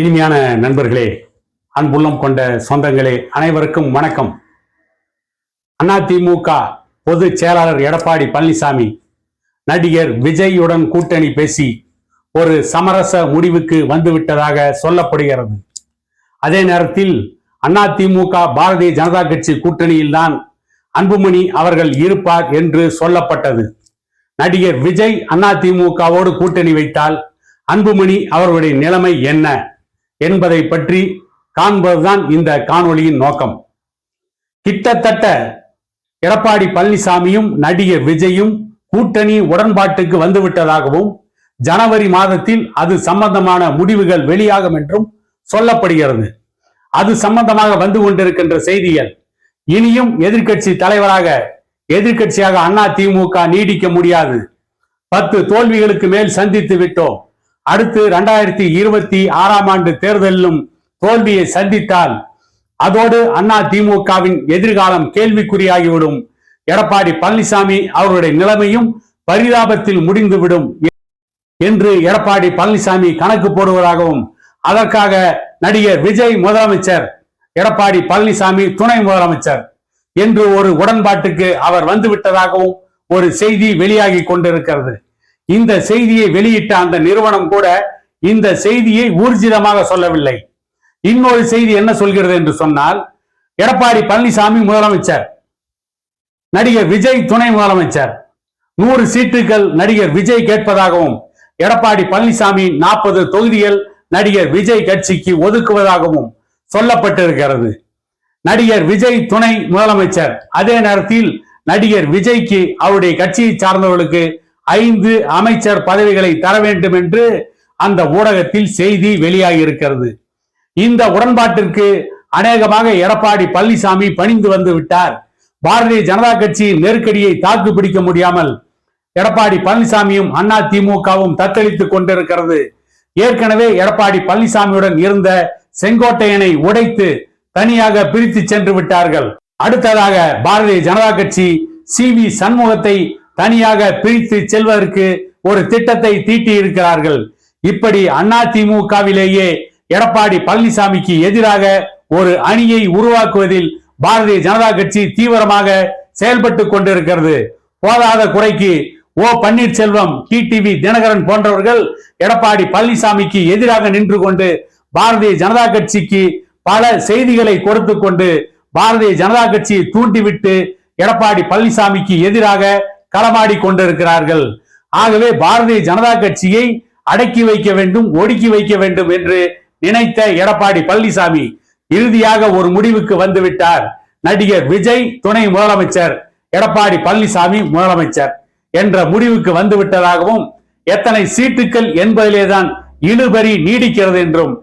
இனிமையான நண்பர்களே அன்புள்ளம் கொண்ட சொந்தங்களே அனைவருக்கும் வணக்கம். அதிமுக பொதுச் செயலாளர் எடப்பாடி பழனிசாமி நடிகர் விஜயுடன் கூட்டணி பேசி ஒரு சமரச முடிவுக்கு வந்துவிட்டதாக சொல்லப்படுகிறது. அதே நேரத்தில் அதிமுக பாரதிய ஜனதா கட்சி கூட்டணியில்தான் அன்புமணி அவர்கள் இருப்பார் என்று சொல்லப்பட்டது. நடிகர் விஜய் அதிமுகவோடு கூட்டணி வைத்தால் அன்புமணி அவர்களுடைய நிலைமை என்ன? என்பதை பற்றி காண்பதுதான் இந்த காணொளியின் நோக்கம். கிட்டத்தட்ட எடப்பாடி பழனிசாமியும் நடிகர் விஜயும் கூட்டணி உடன்பாட்டுக்கு வந்துவிட்டதாகவும் ஜனவரி மாதத்தில் அது சம்பந்தமான முடிவுகள் வெளியாகும் என்றும் சொல்லப்படுகிறது. அது சம்பந்தமாக வந்து கொண்டிருக்கின்ற செய்திகள் இனியும் எதிர்க்கட்சி தலைவராக எதிர்க்கட்சியாக அண்ணா திமுக நீடிக்க முடியாது. பத்து தோல்விகளுக்கு மேல் சந்தித்து விட்டோம். அடுத்து இரண்டாயிரத்தி இருபத்தி ஆறாம் ஆண்டு தேர்தலிலும் தோல்வியை சந்தித்தால் அதோடு அண்ணா திமுகவின் எதிர்காலம் கேள்விக்குறியாகிவிடும். எடப்பாடி பழனிசாமி அவருடைய நிலைமையும் பரிதாபத்தில் முடிந்துவிடும் என்று எடப்பாடி பழனிசாமி கணக்கு போடுவதாகவும் அதற்காக நடிகர் விஜய் முதலமைச்சர் எடப்பாடி பழனிசாமி துணை முதலமைச்சர் என்று ஒரு உடன்பாட்டுக்கு அவர் வந்துவிட்டதாகவும் ஒரு செய்தி வெளியாகி கொண்டிருக்கிறது. இந்த செய்தியை வெளியிட்ட அந்த நிறுவனம் கூட இந்த செய்தியை ஊர்ஜிதமாக சொல்லவில்லை. இன்னொரு செய்தி என்ன சொல்கிறது என்று சொன்னால் எடப்பாடி பழனிசாமி முதலமைச்சர் நடிகர் விஜய் துணை முதலமைச்சர் நூறு சீட்டுகள் நடிகர் விஜய் கேட்பதாகவும் எடப்பாடி பழனிசாமி நாற்பது தொகுதிகள் நடிகர் விஜய் கட்சிக்கு ஒதுக்குவதாகவும் சொல்லப்பட்டிருக்கிறது. நடிகர் விஜய் துணை முதலமைச்சர் அதே நேரத்தில் நடிகர் விஜய்க்கு அவருடைய கட்சியை சார்ந்தவர்களுக்கு ஐந்து அமைச்சர் பதவிகளை தர வேண்டும் என்று அந்த ஊடகத்தில் செய்தி வெளியாகி இருக்கிறது இந்த உடன்பாட்டிற்கு அநேகமாக எடப்பாடி பழனிசாமி பணிந்து வந்து விட்டார். பாரதிய ஜனதா கட்சி நெருக்கடியை தாக்கு பிடிக்க முடியாமல் எடப்பாடி பழனிசாமியும் அண்ணா திமுகவும் தத்தளித்துக் கொண்டிருக்கிறது. ஏற்கனவே எடப்பாடி பழனிசாமியுடன் இருந்த செங்கோட்டையனை உடைத்து தனியாக பிரித்து சென்று விட்டார்கள். அடுத்ததாக பாரதிய ஜனதா கட்சி சி வி சண்முகத்தை தனியாக பிரித்து செல்வதற்கு ஒரு திட்டத்தை தீட்டி இருக்கிறார்கள் இப்படி அண்ணா திமுகவிலேயே எடப்பாடி பழனிசாமிக்கு எதிராக ஒரு அணியை உருவாக்குவதில் பாரதிய ஜனதா கட்சி தீவிரமாக செயல்பட்டு கொண்டிருக்கிறது. போதாத குறைக்கு ஓ பன்னீர்செல்வம் டிடிவி தினகரன் போன்றவர்கள் எடப்பாடி பழனிசாமிக்கு எதிராக நின்று கொண்டு பாரதிய ஜனதா கட்சிக்கு பல செய்திகளை கொடுத்து கொண்டு பாரதிய ஜனதா கட்சியை தூண்டிவிட்டு எடப்பாடி பழனிசாமிக்கு எதிராக களமாடி கொண்டிருக்கிறார்கள். ஆகவே பாரதிய ஜனதா கட்சியை அடக்கி வைக்க வேண்டும் ஒடுக்கி வைக்க வேண்டும் என்று நினைத்த எடப்பாடி பழனிசாமி இறுதியாக ஒரு முடிவுக்கு வந்துவிட்டார். நடிகர் விஜய் துணை முதலமைச்சர் எடப்பாடி பழனிசாமி முதலமைச்சர் என்ற முடிவுக்கு வந்துவிட்டதாகவும் எத்தனை சீட்டுக்கள் என்பதிலேதான் இழுபறி நீடிக்கிறது என்றும்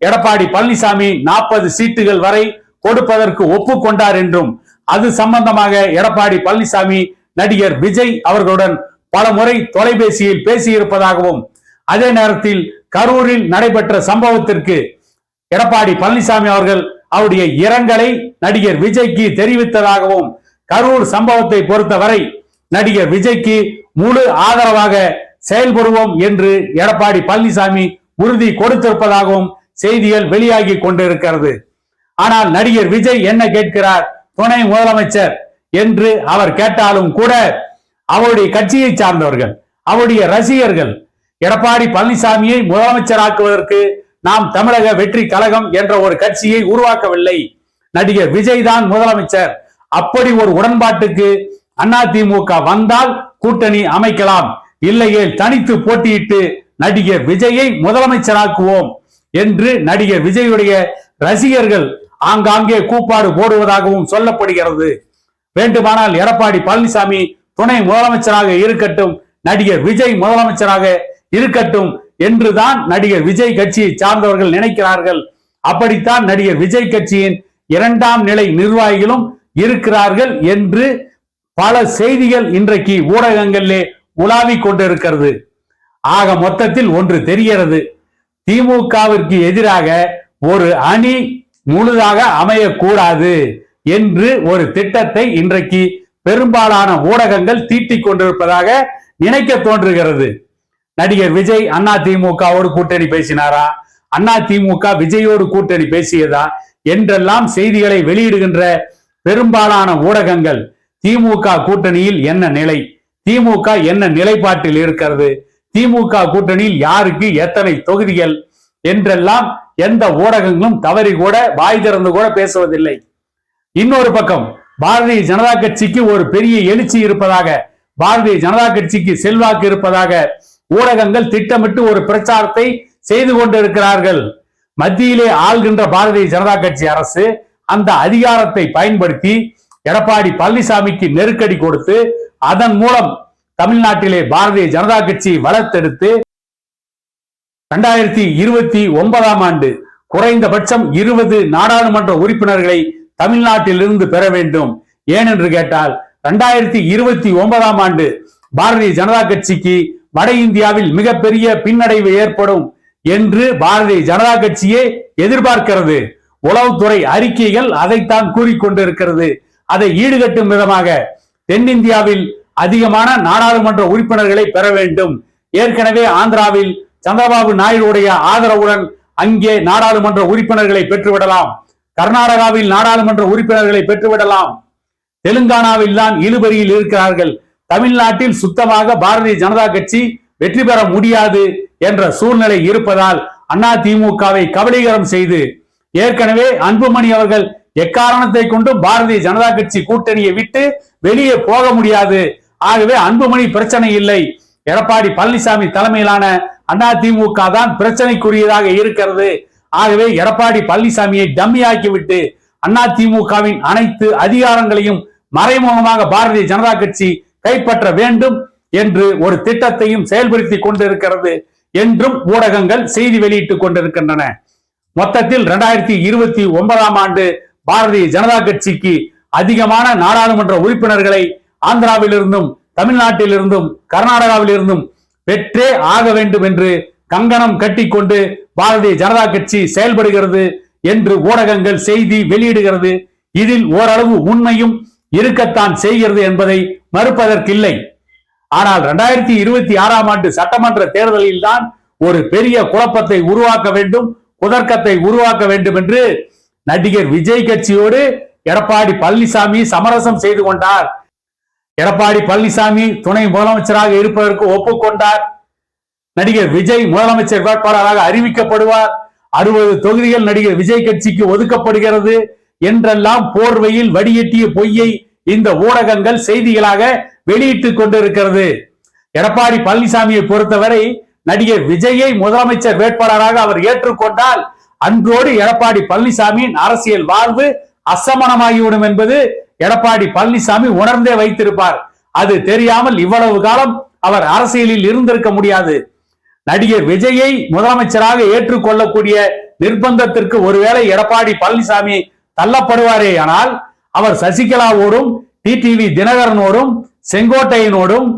எடப்பாடி பழனிசாமி நாற்பது சீட்டுகள் வரை கொடுப்பதற்கு ஒப்புக்கொண்டார் என்றும் அது சம்பந்தமாக எடப்பாடி பழனிசாமி நடிகர் விஜய் அவர்களுடன் பல முறை தொலைபேசியில் பேசியிருப்பதாகவும் அதே நேரத்தில் கரூரில் நடைபெற்ற சம்பவத்திற்கு எடப்பாடி பழனிசாமி அவர்கள் அவருடைய இரங்கலை நடிகர் விஜய்க்கு தெரிவித்ததாகவும் கரூர் சம்பவத்தை பொறுத்தவரை நடிகர் விஜய்க்கு முழு ஆதரவாக செயல்படுவோம் என்று எடப்பாடி பழனிசாமி உறுதி கொடுத்திருப்பதாகவும் செய்திகள் வெளியாகி கொண்டிருக்கிறது. ஆனால் நடிகர் விஜய் என்ன கேட்கிறார்? துணை முதலமைச்சர் என்று அவர் கேட்டாலும் கூட அவருடைய கட்சியை சார்ந்தவர்கள் அவருடைய ரசிகர்கள் எடப்பாடி பழனிசாமியை முதலமைச்சராக்குவதற்கு நாம் தமிழக வெற்றி கழகம் என்ற ஒரு கட்சியை உருவாக்கவில்லை. நடிகர் விஜய் தான் முதலமைச்சர். அப்படி ஒரு உடன்பாட்டுக்கு அதிமுக வந்தால் கூட்டணி அமைக்கலாம். இல்லையே தனித்து போட்டியிட்டு நடிகர் விஜயை முதலமைச்சராக்குவோம் என்று நடிகர் விஜயுடைய ரசிகர்கள் ஆங்காங்கே கூப்பாடு போடுவதாகவும் சொல்லப்படுகிறது. வேண்டுமானால் எடப்பாடி பழனிசாமி துணை முதலமைச்சராக இருக்கட்டும் நடிகர் விஜய் முதலமைச்சராக இருக்கட்டும் என்றுதான் நடிகர் விஜய் கட்சியை சார்ந்தவர்கள் நினைக்கிறார்கள். அப்படித்தான் நடிகர் விஜய் கட்சியின் இரண்டாம் நிலை நிர்வாகிகளும் இருக்கிறார்கள் என்று பல செய்திகள் இன்றைக்கு ஊடகங்களிலே உலாவிக் கொண்டிருக்கிறது. ஆக மொத்தத்தில் ஒன்று தெரிகிறது. திமுகவிற்கு எதிராக ஒரு அணி முழுதாக அமையக்கூடாது. என்று ஒரு திட்டத்தை இன்றைக்கு பெரும்பாலான ஊடகங்கள் தீட்டிக் கொண்டிருப்பதாக நினைக்க தோன்றுகிறது. நடிகர் விஜய் அண்ணா திமுகவோடு கூட்டணி பேசினாரா? அண்ணா திமுக விஜயோடு கூட்டணி பேசியதா? என்றெல்லாம் செய்திகளை வெளியிடுகின்ற பெரும்பாலான ஊடகங்கள் திமுக கூட்டணியில் என்ன நிலை? திமுக என்ன நிலைப்பாட்டில் இருக்கிறது? திமுக கூட்டணியில் யாருக்கு எத்தனை தொகுதிகள்? என்றெல்லாம் எந்த ஊடகங்களும் தவறி கூட வாய் திறந்து கூட பேசுவதில்லை. இன்னொரு பக்கம் பாரதிய ஜனதா கட்சிக்கு ஒரு பெரிய எழுச்சி இருப்பதாக பாரதிய ஜனதா கட்சிக்கு செல்வாக்கு இருப்பதாக ஊடகங்கள் திட்டமிட்டு ஒரு பிரச்சாரத்தை செய்து கொண்டிருக்கிறார்கள். மத்தியிலே ஆள்கின்ற பாரதிய ஜனதா கட்சி அரசு அந்த அதிகாரத்தை பயன்படுத்தி எடப்பாடி பழனிசாமிக்கு நெருக்கடி கொடுத்து அதன் மூலம் தமிழ்நாட்டிலே பாரதிய ஜனதா கட்சி வளர்த்தெடுத்து இரண்டாயிரத்தி இருபத்தி ஒன்பதாம் ஆண்டு குறைந்தபட்சம் இருபது நாடாளுமன்ற உறுப்பினர்களை தமிழ்நாட்டிலிருந்து பெற வேண்டும். ஏனென்று கேட்டால் இரண்டாயிரத்தி இருபத்தி ஒன்பதாம் ஆண்டு பாரதிய ஜனதா கட்சிக்கு வட இந்தியாவில் மிகப்பெரிய பின்னடைவு ஏற்படும் என்று பாரதிய ஜனதா கட்சியே எதிர்பார்க்கிறது. உளவுத்துறை அறிக்கைகள் அதைத்தான் கூறிக்கொண்டிருக்கிறது. அதை ஈடுகட்டும் விதமாக தென்னிந்தியாவில் அதிகமான நாடாளுமன்ற உறுப்பினர்களை பெற வேண்டும். ஏற்கனவே ஆந்திராவில் சந்திரபாபு நாயுடுடைய ஆதரவுடன் அங்கே நாடாளுமன்ற உறுப்பினர்களை பெற்றுவிடலாம். கர்நாடகாவில் நாடாளுமன்ற உறுப்பினர்களை பெற்றுவிடலாம். தெலுங்கானாவில் தான் இழுபறியில் இருக்கிறார்கள். தமிழ்நாட்டில் சுத்தமாக பாரதிய ஜனதா கட்சி வெற்றி பெற முடியாது என்ற சூழ்நிலை இருப்பதால் அண்ணா திமுகவை கபலீகரம் செய்து ஏற்கனவே அன்புமணி அவர்கள் எக்காரணத்தை கொண்டும் பாரதிய ஜனதா கட்சி கூட்டணியை விட்டு வெளியே போக முடியாது. ஆகவே அன்புமணி பிரச்சனை இல்லை. எடப்பாடி பழனிசாமி தலைமையிலான அண்ணா திமுக தான் பிரச்சனைக்குரியதாக இருக்கிறது. ஆகவே எடப்பாடி பழனிசாமியை டம்மியாக்கிவிட்டு அண்ணா திமுகவின் அனைத்து அதிகாரங்களையும் மறைமுகமாக பாரதிய ஜனதா கட்சி கைப்பற்ற வேண்டும் என்று ஒரு திட்டத்தையும் செயல்படுத்தி கொண்டிருக்கிறது என்றும் ஊடகங்கள் செய்தி வெளியிட்டுக் கொண்டிருக்கின்றன. மொத்தத்தில் இரண்டாயிரத்தி இருபத்தி ஒன்பதாம் ஆண்டு பாரதிய ஜனதா கட்சிக்கு அதிகமான நாடாளுமன்ற உறுப்பினர்களை ஆந்திராவிலிருந்தும் தமிழ்நாட்டிலிருந்தும் கர்நாடகாவிலிருந்தும் பெற்றே ஆக வேண்டும் என்று கங்கணம் கட்டிக்கொண்டு பாரதிய ஜனதா கட்சி செயல்படுகிறது என்று ஊடகங்கள் செய்தி வெளியிடுகிறது. இதில் ஓரளவு உண்மையும் இருக்கத்தான் செய்கிறது என்பதை மறுப்பதற்கில்லை. ஆனால் இரண்டாயிரத்தி இருபத்தி ஆறாம் ஆண்டு சட்டமன்ற தேர்தலில் தான் ஒரு பெரிய குழப்பத்தை உருவாக்க வேண்டும் குதர்க்கத்தை உருவாக்க வேண்டும் என்று நடிகர் விஜய் கட்சியோடு எடப்பாடி பழனிசாமி சமரசம் செய்து கொண்டார். எடப்பாடி பழனிசாமி துணை முதலமைச்சராக இருப்பதற்கு ஒப்புக்கொண்டார். நடிகர் விஜய் முதலமைச்சர் வேட்பாளராக அறிவிக்கப்படுவார். அறுபது தொகுதிகள் நடிகர் விஜய் கட்சிக்கு ஒதுக்கப்படுகிறது என்றெல்லாம் போர்வையில் வடிகட்டிய பொய்யை இந்த ஊடகங்கள் செய்திகளாக வெளியிட்டுக் கொண்டிருக்கிறது. எடப்பாடி பழனிசாமியை பொறுத்தவரை நடிகர் விஜயை முதலமைச்சர் வேட்பாளராக அவர் ஏற்றுக்கொண்டால் அன்றோடு எடப்பாடி பழனிசாமியின் அரசியல் வாழ்வு அசமனமாகிவிடும் என்பது எடப்பாடி பழனிசாமி உணர்ந்தே வைத்திருப்பார். அது தெரியாமல் இவ்வளவு காலம் அவர் அரசியலில் இருந்திருக்க முடியாது. நடிகர் விஜயை முதலமைச்சராக ஏற்றுக்கொள்ளக்கூடிய நிர்பந்தத்திற்கு ஒருவேளை எடப்பாடி பழனிசாமி தள்ளப்படுவாரே ஆனால் அவர் சசிகலாவோடும் டிடிவி தினகரனோடும் செங்கோட்டையனோடும்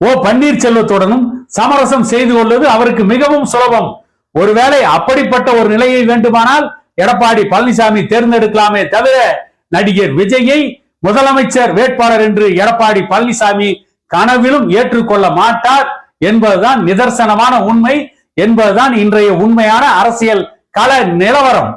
ஓ பன்னீர்செல்வத்துடனும் சமரசம் செய்து கொள்வது அவருக்கு மிகவும் சுலபம். ஒருவேளை அப்படிப்பட்ட ஒரு நிலையை வேண்டுமானால் எடப்பாடி பழனிசாமி தேர்ந்தெடுக்கலாமே தவிர நடிகர் விஜயை முதலமைச்சர் வேட்பாளர் என்று எடப்பாடி பழனிசாமி கனவிலும் ஏற்றுக்கொள்ள மாட்டார். என்பதுதான் நிதர்சனமான உண்மை என்பதுதான் இன்றைய உண்மையான அரசியல் கள நிலவரம்.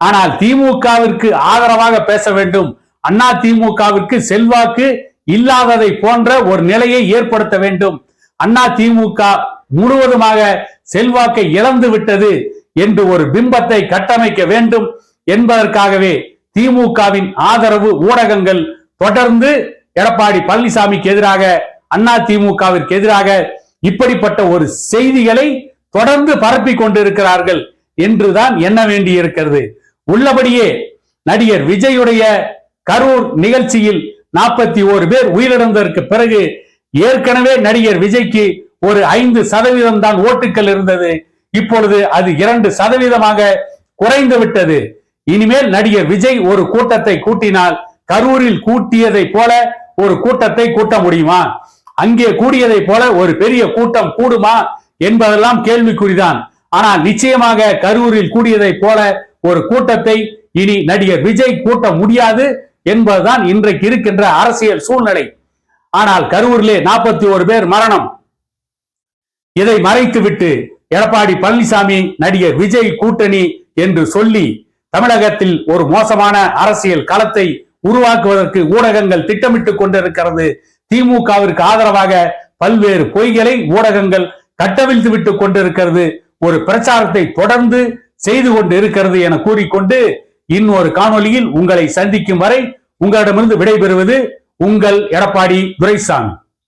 ஆனால் திமுகவிற்கு ஆதரவாக பேச வேண்டும். அண்ணா திமுகவிற்கு செல்வாக்கு இல்லாததை போன்ற ஒரு நிலையை ஏற்படுத்த வேண்டும். அண்ணா திமுக முழுவதுமாக செல்வாக்கை இழந்து விட்டது என்று ஒரு பிம்பத்தை கட்டமைக்க வேண்டும் என்பதற்காகவே திமுகவின் ஆதரவு ஊடகங்கள் தொடர்ந்து எடப்பாடி பழனிசாமிக்கு எதிராக அண்ணா திமுகவிற்கு எதிராக இப்படிப்பட்ட ஒரு செய்திகளை தொடர்ந்து பரப்பி கொண்டிருக்கிறார்கள் என்றுதான் எண்ண வேண்டியிருக்கிறது. உள்ளபடியே நடிகர் விஜயுடைய கரூர் நிகழ்ச்சியில் நாற்பத்தி ஓரு பேர் உயிரிழந்ததற்கு பிறகு ஏற்கனவே நடிகர் விஜய்க்கு ஒரு ஐந்து சதவீதம் தான் ஓட்டுக்கள் இருந்தது. இப்பொழுது அது இரண்டு சதவீதமாக குறைந்து விட்டது. இனிமேல் நடிகர் விஜய் ஒரு கூட்டத்தை கூட்டினால் கரூரில் கூட்டியதை போல ஒரு கூட்டத்தை கூட்ட முடியுமா? அங்கே கூடியதை போல ஒரு பெரிய கூட்டம் கூடுமா என்பதெல்லாம் கேள்விக்குறிதான். ஆனால் நிச்சயமாக கரூரில் கூடியதை போல ஒரு கூட்டத்தை இனி நடிகர் விஜய் கூட்ட முடியாது என்பதுதான் இன்றைக்கு இருக்கின்ற அரசியல் சூழ்நிலை. ஆனால் கரூரிலே நாற்பத்தி ஒரு பேர் மரணம். இதை மறைத்துவிட்டு எடப்பாடி பழனிசாமி நடிகர் விஜய் கூட்டணி என்று சொல்லி தமிழகத்தில் ஒரு மோசமான அரசியல் களத்தை உருவாக்குவதற்கு ஊடகங்கள் திட்டமிட்டுக் கொண்டிருக்கிறது திமுகவிற்கு ஆதரவாக பல்வேறு பொய்களை ஊடகங்கள் கட்டவிழ்த்து விட்டுக் கொண்டிருக்கிறது. ஒரு பிரச்சாரத்தை தொடர்ந்து செய்து கொண்டு இருக்கிறது என கூறிக்கொண்டு இன்னொரு காணொளியில் உங்களை சந்திக்கும் வரை உங்களிடமிருந்து விடைபெறுவது உங்கள் எடப்பாடி துரைசாமி.